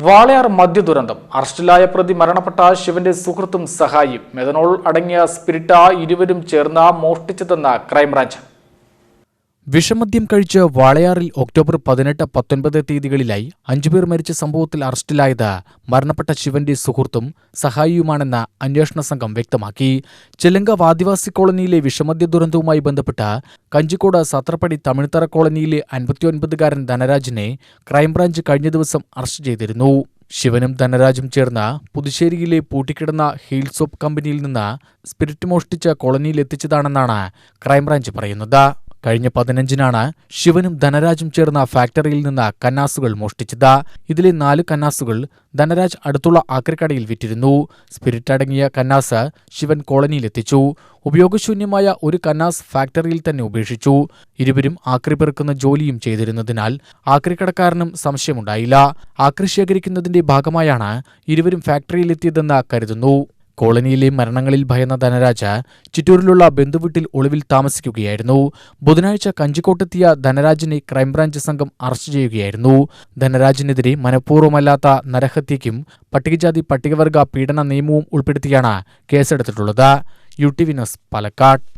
വാളയാർ മദ്യ ദുരന്തം അറസ്റ്റിലായ പ്രതി മരണപ്പെട്ട ശിവന്റെ സുഹൃത്തും സഹായിയും. മെഥനോൾ അടങ്ങിയ സ്പിരിറ്റ ഇരുവരും ചേർന്ന് മോഷ്ടിച്ചതെന്ന് ക്രൈംബ്രാഞ്ച്. വിഷമദ്യം കഴിച്ച് വാളയാറിൽ ഒക്ടോബർ പതിനെട്ട് പത്തൊൻപത് തീയതികളിലായി അഞ്ചുപേർ മരിച്ച സംഭവത്തിൽ അറസ്റ്റിലായത് മരണപ്പെട്ട ശിവന്റെ സുഹൃത്തും സഹായിയുമാണെന്ന് അന്വേഷണ സംഘം വ്യക്തമാക്കി. ചെലങ്ക ആദിവാസി കോളനിയിലെ വിഷമദ്യ ദുരന്തവുമായി ബന്ധപ്പെട്ട് കഞ്ചിക്കോട് സത്രപ്പടി തമിഴ്ത്തറ കോളനിയിലെ അൻപത്തിയൊൻപതുകാരൻ ധനരാജിനെ ക്രൈംബ്രാഞ്ച് കഴിഞ്ഞ ദിവസം അറസ്റ്റ് ചെയ്തിരുന്നു. ശിവനും ധനരാജും ചേർന്ന് പുതുശ്ശേരിയിലെ പൂട്ടിക്കിടന്ന ഹീൽസോപ്പ് കമ്പനിയിൽ നിന്ന് സ്പിരിറ്റ് മോഷ്ടിച്ച കോളനിയിലെത്തിച്ചതാണെന്നാണ് ക്രൈംബ്രാഞ്ച് പറയുന്നത്. കഴിഞ്ഞ പതിനഞ്ചിനാണ് ശിവനും ധനരാജും ചേർന്ന ഫാക്ടറിയിൽ നിന്ന് കന്നാസുകൾ മോഷ്ടിച്ചത്. ഇതിലെ നാല് കന്നാസുകൾ ധനരാജ് അടുത്തുള്ള ആക്രിക്കടയിൽ വിറ്റിരുന്നു. സ്പിരിറ്റ് അടങ്ങിയ കന്നാസ് ശിവൻ കോളനിയിലെത്തിച്ചു. ഉപയോഗശൂന്യമായ ഒരു കന്നാസ് ഫാക്ടറിയിൽ തന്നെ ഉപേക്ഷിച്ചു. ഇരുവരും ആക്രി പെറുക്കുന്ന ജോലിയും ചെയ്തിരുന്നതിനാൽ ആക്രിക്കടക്കാരനും സംശയമുണ്ടായില്ല. ആക്രി ശേഖരിക്കുന്നതിന്റെ ഭാഗമായാണ് ഇരുവരും ഫാക്ടറിയിലെത്തിയതെന്ന് കരുതുന്നു. കോളനിയിലെ മരണങ്ങളിൽ ഭയന്ന ധനരാജ ചിറ്റൂരിലുള്ള ബന്ധുവീട്ടിൽ ഒളിവിൽ താമസിക്കുകയായിരുന്നു. ബുധനാഴ്ച കഞ്ചിക്കോട്ടെത്തിയ ധനരാജിനെ ക്രൈംബ്രാഞ്ച് സംഘം അറസ്റ്റ് ചെയ്യുകയായിരുന്നു. ധനരാജിനെതിരെ മനഃപൂർവമല്ലാത്ത നരഹത്യയ്ക്കും പട്ടികജാതി പട്ടികവർഗ പീഡന നിയമവും ഉൾപ്പെടുത്തിയാണ് കേസെടുത്തിട്ടുള്ളത്. U T V Palakkad.